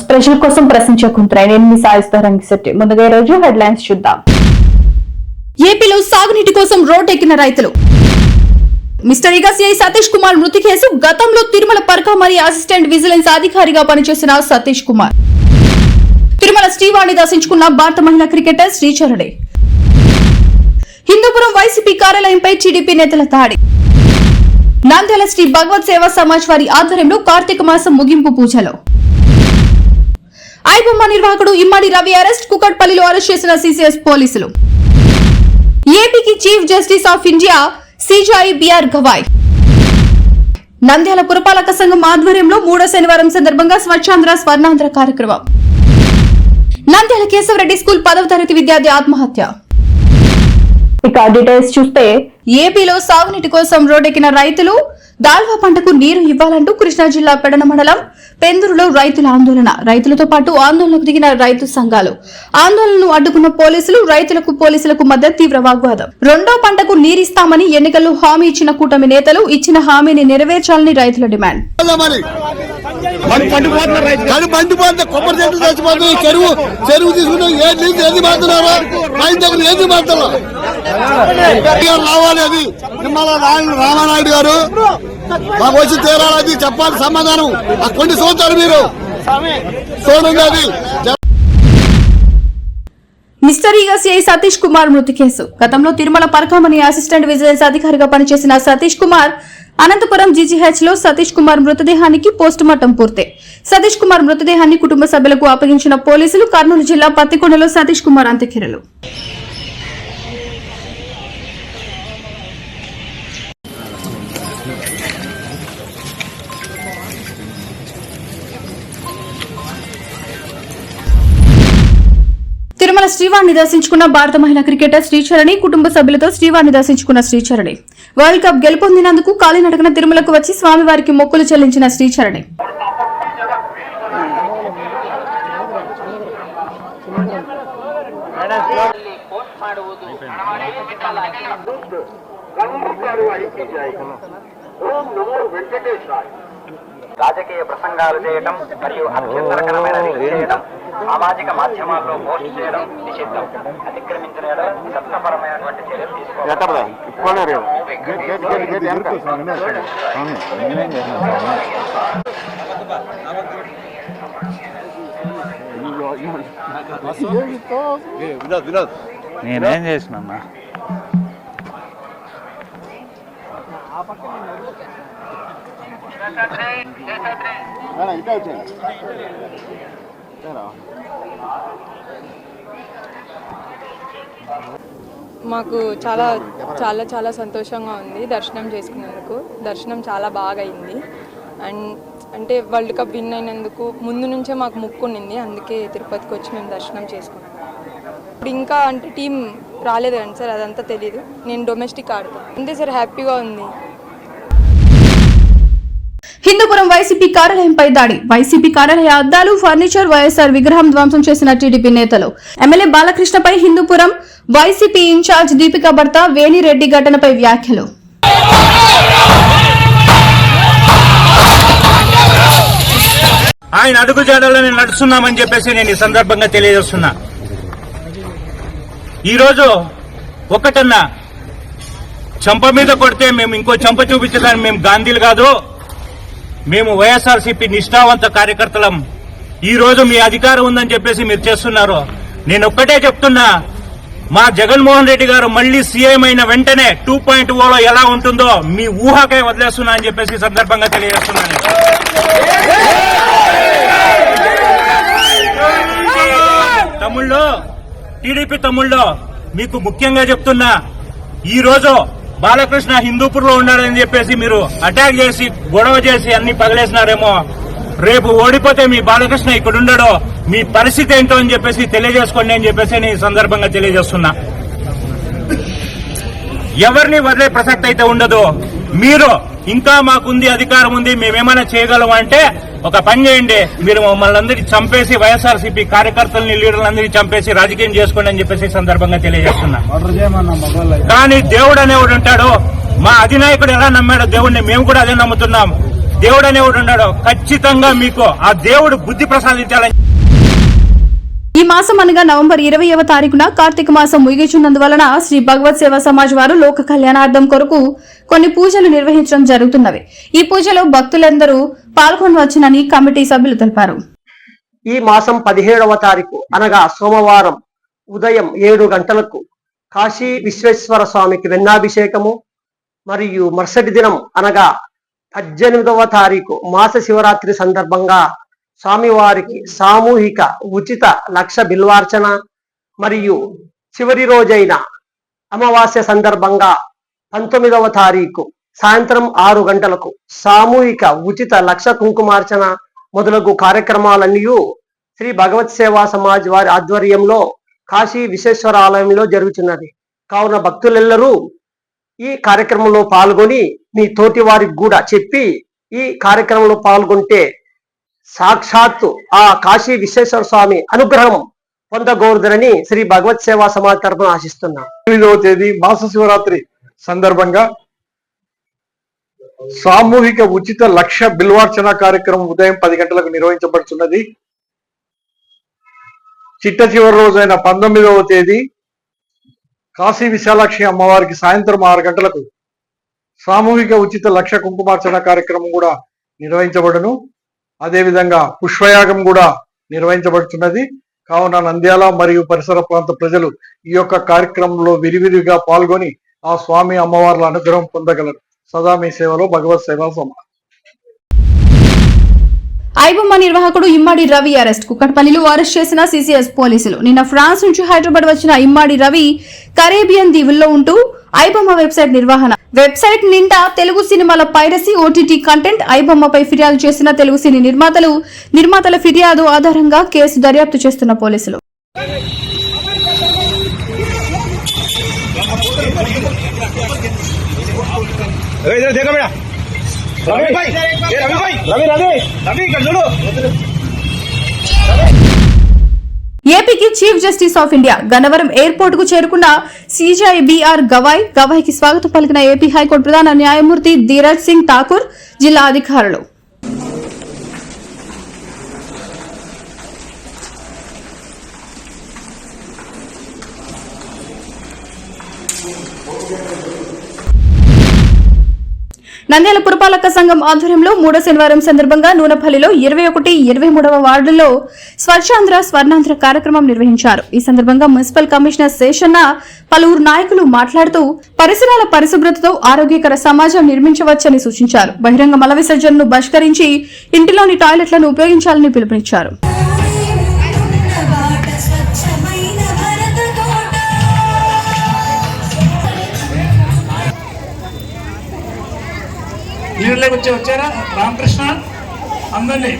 Special కోసం ప్రశ్నించే కుంటున్నాయి నేను మీ సాయిస్తా రంగిశెట్టి ముందుగా ఈ హెడ్లైన్స్ చూద్దాం. ఏపీలో సాగునీటి కోసం రోడ్డెక్కిన రైతులు. మిస్టర్ ఇగసిఐ సతీష్ కుమార్ మృతి కేసు గతంలో తిరుమల పరకామరి అసిస్టెంట్ విజిలెన్స్ అధికారిగా పనిచేసిన సతీష్ కుమార్. తిరుమల శ్రీవాణి దర్శించుకున్న భారత మహిళా క్రికెటర్ శ్రీచరుడే హిందూపురం వైసీపీ కార్యాలయంపై టీడీపీ నేతల దాడి. నంద్యాల శ్రీ భగవత్ సేవా సమాజ్ వారి ఆధ్వర్యంలో కార్తీక మాసం ముగింపు పూజలో. ఐబొమ్మ నిర్వాహకుడు ఇమ్మడి రవి అరెస్ట్ కుకట్పల్లిలో అరెస్ట్ చేసిన సిసిఎస్ పోలీసులు. ఏపీకి chief justice of India CJI B R Gavai. Nandyal పురపాలక సంఘం ఆధ్వర్యంలో మూడో శనివారం సందర్భంగా స్వచ్ఛాంధ్ర స్వర్ణాంధ్ర కార్యక్రమం. నంద్యాల కేశవరెడ్డి స్కూల్ పదవ తరగతి విద్యార్థి ఆత్మహత్య. ఇక డీటెయిల్స్ చూస్తే ఏపీలో సాగునీటి కోసం రోడ్డెక్కిన రైతులు దాల్వా పంటకు నీరు ఇవ్వాలంటూ కృష్ణా జిల్లా పెడన మండలం పెందురులో రైతుల ఆందోళన. రైతులతో పాటు ఆందోళనకు దిగిన రైతు సంఘాలు. ఆందోళనను అడ్డుకున్న పోలీసులు రైతులకు పోలీసులకు మధ్య తీవ్ర వాగ్వాదం. రెండో పంటకు నీరిస్తామని ఎన్నికల్లో హామీ ఇచ్చిన కూటమి నేతలు ఇచ్చిన హామీని నెరవేర్చాలని రైతుల డిమాండ్. కొబ్బరి చెరువు చెరువు తీసుకుని ఏ నీళ్ళు ఏది మారుతున్నారో రైతు ఏది మారుతున్నారు రావాలి అది? నిమ్మల రామానాయుడు గారు. మాకు వచ్చి తీరాలి అది చెప్పాలి సమాధానం. ఆ కొన్ని సంవత్సరాలు మీరు చూడండి అది. సిఐ సతీష్ కుమార్ మృతి కేసు. గతంలో తిరుమల పరకామణి అసిస్టెంట్ విజిలెన్స్ అధికారిగా పనిచేసిన సతీష్ కుమార్ అనంతపురం జీజీహెచ్లో సతీష్ కుమార్ మృతదేహానికి పోస్టుమార్టం పూర్తి. సతీష్ కుమార్ మృతదేహాన్ని కుటుంబ సభ్యులకు అప్పగించిన పోలీసులు కర్నూలు జిల్లా పత్తికొండలో సతీష్ కుమార్ అంత్యక్రియలు. శ్రీవాణి దర్శించుకున్న భారత మహిళా క్రికెటర్ శ్రీచరణి కుటుంబ సభ్యులతో శ్రీవాణి దర్శించుకున్న శ్రీచరణి. వరల్డ్ కప్ గెలుపొందినందుకు కాలినడకన తిరుమలకు వచ్చి స్వామివారికి మొక్కులు చెల్లించిన శ్రీచరణి. ఓం నమో రాజకీయ ప్రసంగాలు చేయడం మరియు అభ్యంతరకరమైన చేయడం సామాజిక మాధ్యమాల్లో పోస్ట్ చేయడం నిషిద్ధం. అతిక్రమించిన చట్టపరమైనటువంటి చర్యలు తీసుకోవాలి నేనేం చేసినా మాకు చాలా చాలా చాలా సంతోషంగా ఉంది దర్శనం చేసుకున్నందుకు. దర్శనం చాలా బాగా అయింది అండ్ అంటే వరల్డ్ కప్ విన్ అయినందుకు ముందు నుంచే మాకు ముక్కు అందుకే తిరుపతికి వచ్చి మేము దర్శనం చేసుకున్నాం. ఇప్పుడు ఇంకా అంటే టీం రాలేదు కానీ సార్ అదంతా తెలియదు నేను డొమెస్టిక్ ఆడతాను. అంతే సార్ హ్యాపీగా ఉంది. హిందూపురం వైసీపీ కార్యాలయంపై దాడి. వైసీపీ కార్యాలయ అద్దాలు ఫర్నిచర్ వైఎస్ఆర్ విగ్రహం ధ్వంసం చేసిన టీడీపీ నేతలు. ఎమ్మెల్యే బాలకృష్ణపై హిందూపురం వైసీపీ ఇన్ఛార్జ్ దీపిక భర్త వేణిరెడ్డి ఘటనపై వ్యాఖ్యలు. ఆయన అడుగు జాడలని నడుస్తున్నామని చెప్పేసి నేను ఈ సందర్భంగా తెలియజేస్తున్నా. ఈరోజు ఒకటన్నా చంప మీద కొడితే మేము ఇంకో చంప చూపించడానికి మేము గాంధీలు కాదు. మేము వైఎస్ఆర్సీపీ నిష్ఠావంత కార్యకర్తలం. ఈ రోజు మీ అధికారం ఉందని చెప్పేసి మీరు చేస్తున్నారు. నేను ఒక్కటే చెప్తున్నా మా జగన్మోహన్ రెడ్డి గారు మళ్ళీ సీఎం అయిన వెంటనే టూ పాయింట్ ఓలో ఎలా ఉంటుందో మీ ఊహకే వదిలేస్తున్నా అని చెప్పేసి సందర్భంగా తెలియజేస్తున్నాను తమ్ముళ్ళు టీడీపీ తమ్ముళ్ళు మీకు ముఖ్యంగా చెప్తున్నా ఈ రోజు బాలకృష్ణ హిందూపూర్లో ఉన్నాడని చెప్పేసి మీరు అటాక్ చేసి గొడవ చేసి అన్ని పగలేసినారేమో. రేపు ఓడిపోతే మీ బాలకృష్ణ ఇక్కడ ఉండడో మీ పరిస్థితి ఏంటో అని చెప్పేసి తెలియజేసుకోండి అని చెప్పేసి నేను సందర్భంగా తెలియజేస్తున్నా. ఎవరిని వదిలే ప్రసక్తి అయితే ఉండదు. మీరు ఇంకా మాకుంది అధికారం ఉంది మేమేమైనా చేయగలం అంటే ఒక పని చేయండి. మీరు మమ్మల్ని అందరినీ చంపేసి వైఎస్ఆర్సీపీ కార్యకర్తల్ని లీడర్లందరినీ చంపేసి రాజకీయం చేసుకోండి అని చెప్పేసి సందర్భంగా తెలియజేస్తున్నా. కానీ దేవుడు అనేవాడు ఉంటాడు. మా అధినాయకుడు ఎలా నమ్మాడో దేవుడిని మేము కూడా అదే నమ్ముతున్నాం. దేవుడు అనేవాడు ఉన్నాడో. ఖచ్చితంగా మీకు ఆ దేవుడు బుద్ధి ప్రసాదించాలని ఈ మాసం అనగా నవంబర్ ఇరవైవ తారీఖున కార్తీక మాసం ముగిచున్నందువలన శ్రీ భగవత్ సేవా సమాజ్ వారు లోక కళ్యాణార్థం కొరకు కొన్ని పూజలు నిర్వహించడం జరుగుతున్నవి ఈ పూజలో భక్తులందరూ పాల్గొనవచ్చునని కమిటీ సభ్యులు తెలిపారు. ఈ మాసం పదిహేడవ తారీఖు అనగా సోమవారం ఉదయం ఏడు గంటలకు కాశీ విశ్వేశ్వర స్వామికి వెన్నాభిషేకము మరియు మరుసటి దినం అనగా పద్దెనిమిదవ తారీఖు మాస శివరాత్రి సందర్భంగా స్వామివారికి సామూహిక ఉచిత లక్ష బిల్వార్చన మరియు చివరి రోజైన అమావాస్య సందర్భంగా పంతొమ్మిదవ తారీఖు సాయంత్రం ఆరు గంటలకు సామూహిక ఉచిత లక్ష కుంకుమార్చన మొదలగు కార్యక్రమాలన్నీ శ్రీ భగవత్ సేవా సమాజ్ వారి ఆధ్వర్యంలో కాశీ విశ్వేశ్వర ఆలయంలో జరుగుతున్నది కావున భక్తులెల్లరూ ఈ కార్యక్రమంలో పాల్గొని మీ తోటి వారికి కూడా చెప్పి ఈ కార్యక్రమంలో పాల్గొంటే సాక్షాత్తు ఆ కాశీ విశ్వేశ్వర స్వామి అనుగ్రహం పొందగోరుదరని శ్రీ భగవత్ సేవా సమాజ్ తరపున ఆశిస్తున్నాం. ఎనిమిదవ తేదీ మాస శివరాత్రి సందర్భంగా సామూహిక ఉచిత లక్ష బిల్వార్చన కార్యక్రమం ఉదయం పది గంటలకు నిర్వహించబడుతున్నది. చిట్ట చివరి రోజైన పంతొమ్మిదవ తేదీ కాశీ విశాలాక్షి అమ్మవారికి సాయంత్రం ఆరు గంటలకు సామూహిక ఉచిత లక్ష కుంకుమార్చన కార్యక్రమం కూడా నిర్వహించబడును. అదేవిధంగా పుష్పయాగం కూడా నిర్వహించబడుతున్నది. కావున నంద్యాల మరియు పరిసర ప్రాంత ప్రజలు ఈ యొక్క కార్యక్రమంలో విరివిరిగా పాల్గొని ఆ స్వామి అమ్మవార్ల అనుగ్రహం పొందగలరు. సదా మీ సేవలో భగవత్ సేవా సమా ఐబొమ్మ నిర్వాహకుడు ఇమ్మాడి రవి అరెస్ట్. కుక్కట్పల్లిలో అరెస్ట్ చేసిన సిసిఎస్ పోలీసులు. నిన్న ఫ్రాన్స్ నుంచి హైదరాబాద్ వచ్చిన ఇమ్మాడి రవి కరేబియన్ దీవుల్లో ఉంటూ ఐబొమ్మ వెబ్సైట్ నిర్వహణ వెబ్సైట్ నిండా తెలుగు సినిమాల పైరసీ ఓటీటీ కంటెంట్ ఐబొమ్మపై ఫిర్యాదు చేసిన తెలుగు సినీ నిర్మాతలు నిర్మాతల ఫిర్యాదు ఆధారంగా కేసు దర్యాప్తు చేస్తున్న పోలీసులు. ఏపీకి chief justice of India Gannavaram ఎయిర్పోర్ట్కు చేరుకున్న సీజీఐ బీఆర్ గవాయ్ గవాయ్కి స్వాగతం పలికిన ఏపీ హైకోర్టు ప్రధాన న్యాయమూర్తి ధీరజ్ సింగ్ ఠాకూర్ జిల్లా అధికారులు. నంద్యాల పురపాలక సంఘం ఆధ్వర్యంలో మూడో శనివారం సందర్భంగా నూనపల్లిలో ఇరవై ఒకటి ఇరవై మూడవ వార్డులో స్వచ్ఛాంధ్ర స్వర్ణాంధ్ర కార్యక్రమం నిర్వహించారు. ఈ సందర్భంగా మున్సిపల్ కమిషనర్ శేషన్న పలువురు నాయకులు మాట్లాడుతూ పరిసరాల పరిశుభ్రతతో ఆరోగ్యకర సమాజం నిర్మించవచ్చని సూచించారు. బహిరంగ మల విసర్జనను బహిష్కరించి ఇంటిలోని టాయిలెట్లను ఉపయోగించాలని పిలుపునిచ్చారు. నీళ్ళకి వచ్చి వచ్చారా? రామకృష్ణ అందరినీ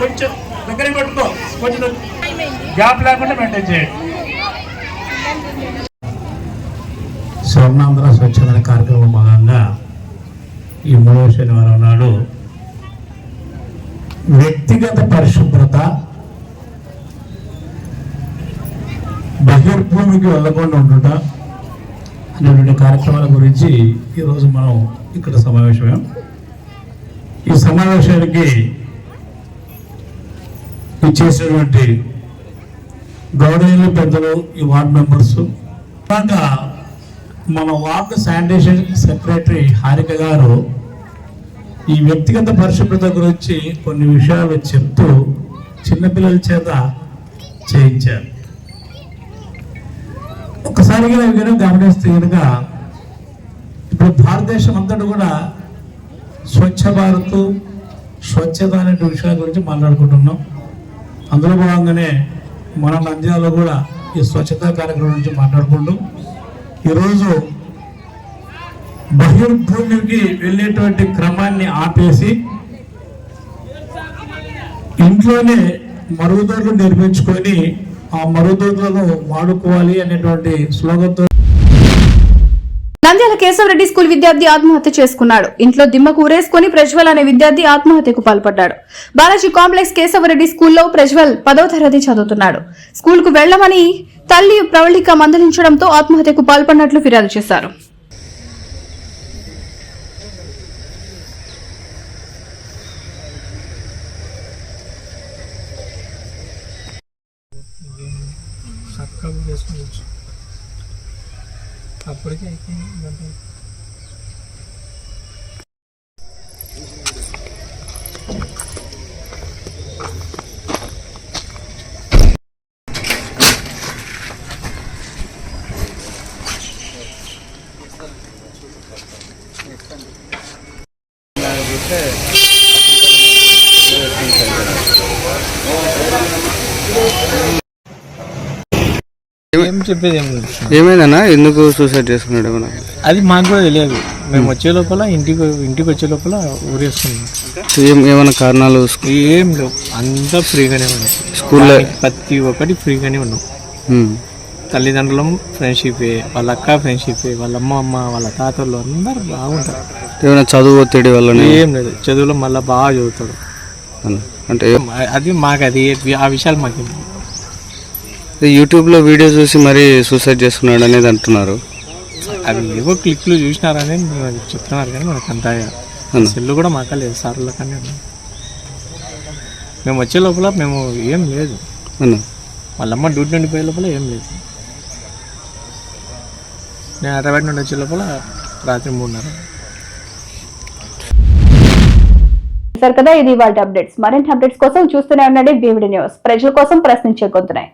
కొంచెం దగ్గరికి పట్టుకో కొంచెం గ్యాప్ లేకుండా మెయింటైన్ చేయండి స్వర్ణాంధ్ర స్వచ్ఛమైన కార్యక్రమం భాగంగా ఈ మూడవ శనివారం నాడు వ్యక్తిగత పరిశుభ్రత బహిర్భూమికి వెళ్ళకుండా ఉండుట అనేటువంటి కార్యక్రమాల గురించి ఈరోజు మనం ఇక్కడ సమావేశమయ్యాం. ఈ సమావేశానికి ఇచ్చేసినటువంటి గౌరవీయులు పెద్దలు ఈ వార్డు మెంబర్స్. అలాగా మన వార్డు శానిటేషన్ సెక్రటరీ హారిక గారు ఈ వ్యక్తిగత పరిశుభ్రత గురించి కొన్ని విషయాలు చెప్తూ చిన్నపిల్లల చేత చేయించారు. ఒక్కసారిగా గమనిస్తే కనుక ఇప్పుడు భారతదేశం అంతటా కూడా స్వచ్ఛ భారత్ స్వచ్ఛత అనే విషయాల గురించి మాట్లాడుకుంటున్నాం. అందులో భాగంగానే మన నంద్యాలలో కూడా ఈ స్వచ్ఛతా కార్యక్రమం గురించి మాట్లాడుకుంటూ ఈరోజు బహిర్భూమికి వెళ్ళేటువంటి క్రమాన్ని ఆపేసి ఇంట్లోనే మరుగుదొడ్లు నిర్మించుకొని ఆ మరుగుదొడ్లను వాడుకోవాలి అనేటువంటి స్లోగన్తో నంద్యాల కేశవరెడ్డి స్కూల్ విద్యార్థి ఆత్మహత్య చేసుకున్నాడు. ఇంట్లో దిమ్మ ఊరేసుకుని ప్రజ్వల్ అనే విద్యార్థి ఆత్మహత్యకు పాల్పడ్డాడు. బాలాజీ కాంప్లెక్స్ కేశవరెడ్డి స్కూల్లో ప్రజ్వల్ పదో తరగతి చదువుతున్నాడు. స్కూల్కు వెళ్ళమని తల్లి ప్రవళిక మందలించడంతో ఆత్మహత్యకు పాల్పడినట్లు ఫిర్యాదు చేశారు. చక్కగా అప్పటికే అయిపోయింది గంట ఏం చెప్పేది ఏమైందన్నా? ఎందుకు సూసైడ్ చేసుకున్నాడు ఏమన్నా? అది మాకు కూడా తెలియదు. మేము వచ్చే లోపల ఇంటికి ఇంటికి వచ్చే లోపల ఊరేసుకున్నాం. ఏం ఏమైనా కారణాలు ఏం లేవు. అంతా ఫ్రీగానే ఉన్నాం. స్కూల్లో ప్రతి ఒక్కటి ఫ్రీగానే ఉన్నాం. తల్లిదండ్రులం ఫ్రెండ్షిప్ వాళ్ళ అక్క ఫ్రెండ్షిప్ వాళ్ళ అమ్మ అమ్మ వాళ్ళ తాతలు అందరు బాగుంటారు. ఏమైనా చదువు ఒత్తిడి వల్లనే? ఏం లేదు. చదువులో మళ్ళీ బాగా చదువుతాడు. అంటే అది మాకు అది ఆ విషయాలు మాకు యూట్యూబ్లో వీడియో చూసి మరీ సూసైడ్ చేసుకున్నాడు అనేది అంటున్నారు. అవి ఏవో క్లిక్లు చూసినారని మేము అది చెప్తున్నారు కానీ మనకు అంత. సెల్లు కూడా మాక లేదు సార్ల కానీ. మేము వచ్చే లోపల మేము ఏం లేదు. వాళ్ళమ్మ డ్యూటీ నుండి పోయే లోపల ఏం లేదు. నేను హైదరాబాద్ నుండి వచ్చే లోపల రాత్రి మూడున్నర. సార్ కదా ఇది వాళ్ళ అప్డేట్స్ మరిన్ని అప్డేట్స్ కోసం చూస్తూనే ఉండండి బీవిడి న్యూస్ ప్రజల కోసం ప్రశ్నించే గొంతున్నాయి